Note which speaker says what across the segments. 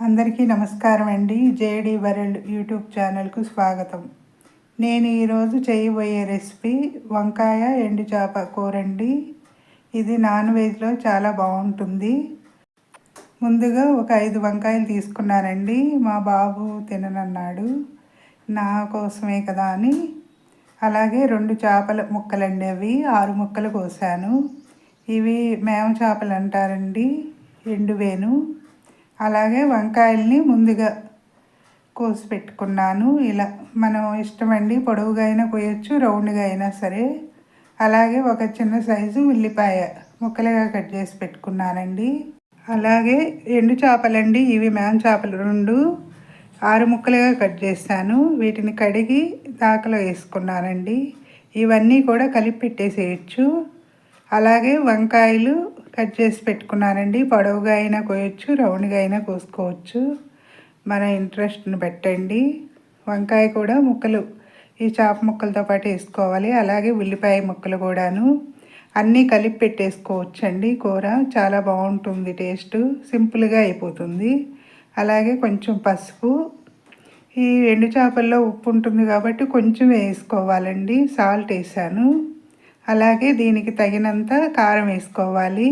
Speaker 1: అందరికీ నమస్కారం అండి. జేడి వరల్డ్ యూట్యూబ్ ఛానల్కు స్వాగతం. నేను ఈరోజు చేయబోయే రెసిపీ వంకాయ ఎండు చేప కూరండి ఇది నాన్ వెజ్లో చాలా బాగుంటుంది. ముందుగా ఒక ఐదు వంకాయలు తీసుకున్నానండి. మా బాబు తిననన్నాడు. నా కోసమే కదా అని. అలాగే రెండు చేపల ముక్కలండి అవి. ఆరు ముక్కలు కోసాను. ఇవి మేమ చేపలు అంటారండి. ఎండువేను అలాగే వంకాయల్ని ముందుగా కోసి పెట్టుకున్నాను. ఇలా మనం ఇష్టమండి పొడవుగా అయినా కోయచ్చు రౌండ్గా అయినా సరే. అలాగే ఒక చిన్న సైజు ఉల్లిపాయ ముక్కలుగా కట్ చేసి పెట్టుకున్నానండి. అలాగే ఎండు చేపలండి ఇవి మేం చేపలు రెండు. ఆరు ముక్కలుగా కట్ చేశాను. వీటిని కడిగి దాకలో వేసుకున్నానండి. ఇవన్నీ కూడా కలిపి పెట్టేసేయచ్చు. అలాగే వంకాయలు కట్ చేసి పెట్టుకున్నానండి. పొడవుగా అయినా కోయచ్చు రౌండ్గా అయినా కోసుకోవచ్చు. మన ఇంట్రెస్ట్ని పెట్టండి వంకాయ కూడా ముక్కలు ఈ చాప ముక్కలతో పాటు వేసుకోవాలి. అలాగే ఉల్లిపాయ ముక్కలు కూడాను. అన్నీ కలిపి పెట్టేసుకోవచ్చు అండి కూర. చాలా బాగుంటుంది టేస్ట్. సింపుల్గా అయిపోతుంది. అలాగే కొంచెం పసుపు. ఈ ఎండు చేపల్లో ఉప్పు ఉంటుంది కాబట్టి కొంచెం వేసుకోవాలండి. సాల్ట్ వేసాను. అలాగే దీనికి తగినంత కారం వేసుకోవాలి.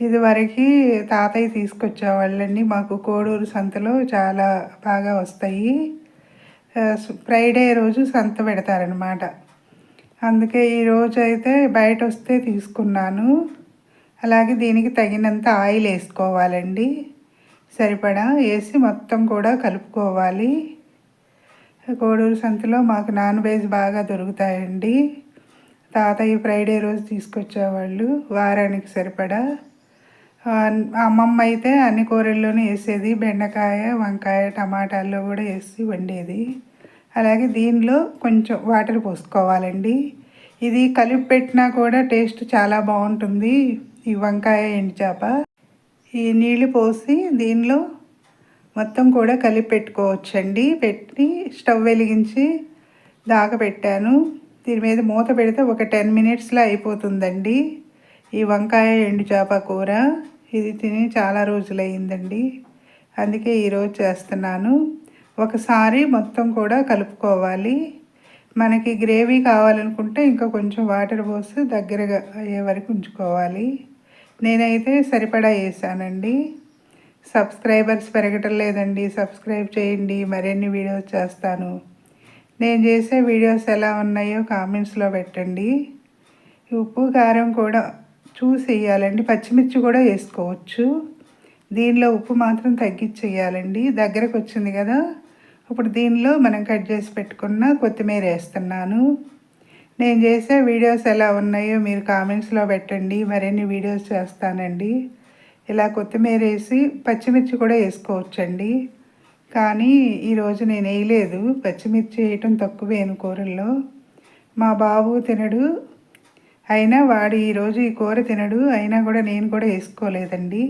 Speaker 1: ఇదివరకు తాతయ్య తీసుకొచ్చేవాళ్ళండి. మాకు కోడూరు సంతలో చాలా బాగా వస్తాయి. ఫ్రైడే రోజు సంత పెడతారనమాట అందుకే ఈరోజు అయితే బయట వస్తే తీసుకున్నాను. అలాగే దీనికి తగినంత ఆయిల్ వేసుకోవాలండి. సరిపడా వేసి మొత్తం కూడా కలుపుకోవాలి. కోడూరు సంతలో మాకు నాన్ వెజ్ బాగా దొరుకుతాయండి. తాతయ్య ఫ్రైడే రోజు తీసుకొచ్చేవాళ్ళు. వారానికి సరిపడా. అమ్మమ్మ అయితే అన్ని కూరల్లోనూ వేసేది. బెండకాయ వంకాయ టమాటాల్లో కూడా వేసి వండేది. అలాగే దీనిలో కొంచెం వాటర్ పోసుకోవాలండి. ఇది కలిపి పెట్టినా కూడా టేస్ట్ చాలా బాగుంటుంది. ఈ వంకాయ ఎండు చేప. ఈ నీళ్ళు పోసి దీనిలో మొత్తం కూడా కలిపి పెట్టుకోవచ్చండి. పెట్టి స్టవ్ వెలిగించి దాకా పెట్టాను. దీని మీద మూత పెడితే ఒక టెన్ మినిట్స్లో అయిపోతుందండి. ఈ వంకాయ ఎండు చేప కూర ఇది తిని చాలా రోజులయ్యిందండి. అందుకే ఈరోజు చేస్తున్నాను. ఒకసారి మొత్తం కూడా కలుపుకోవాలి. మనకి గ్రేవీ కావాలనుకుంటే ఇంకా కొంచెం వాటర్ పోసి దగ్గరగా అయ్యే వరకు ఉంచుకోవాలి. నేనైతే సరిపడా వేసానండి సబ్స్క్రైబర్స్ పెరగటం లేదండి. సబ్స్క్రైబ్ చేయండి. మరిన్ని వీడియోస్ చేస్తాను. నేను చేసే వీడియోస్ ఎలా ఉన్నాయో కామెంట్స్లో పెట్టండి. ఉప్పు కారం కూడా చూసి వేయాలండి. పచ్చిమిర్చి కూడా వేసుకోవచ్చు. దీనిలో ఉప్పు మాత్రం తగ్గించేయాలండి. దగ్గరకు వచ్చింది కదా. ఇప్పుడు దీనిలో మనం కట్ చేసి పెట్టుకున్న కొత్తిమీర వేస్తున్నాను. నేను చేసే వీడియోస్ ఎలా ఉన్నాయో మీరు కామెంట్స్లో పెట్టండి. మరిన్ని వీడియోస్ చేస్తానండి. ఇలా కొత్తిమీర వేసి పచ్చిమిర్చి కూడా వేసుకోవచ్చండి. కానీ ఈరోజు నేను వేయలేదు. పచ్చిమిర్చి వేయటం తక్కువేను కూరల్లో. మా బాబు తినడు. అయినా వాడు ఈరోజు ఈ కూర తినడు. అయినా కూడా నేను కూడా వేసుకోలేదండి.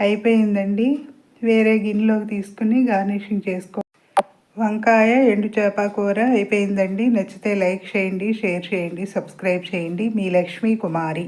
Speaker 1: అయిపోయిందండి. వేరే గిన్నెలోకి తీసుకుని గార్నిషింగ్ చేసుకో. వంకాయ ఎండు చేప కూర అయిపోయిందండి. నచ్చితే లైక్ చేయండి షేర్ చేయండి సబ్స్క్రైబ్ చేయండి. మీ లక్ష్మీ కుమారి.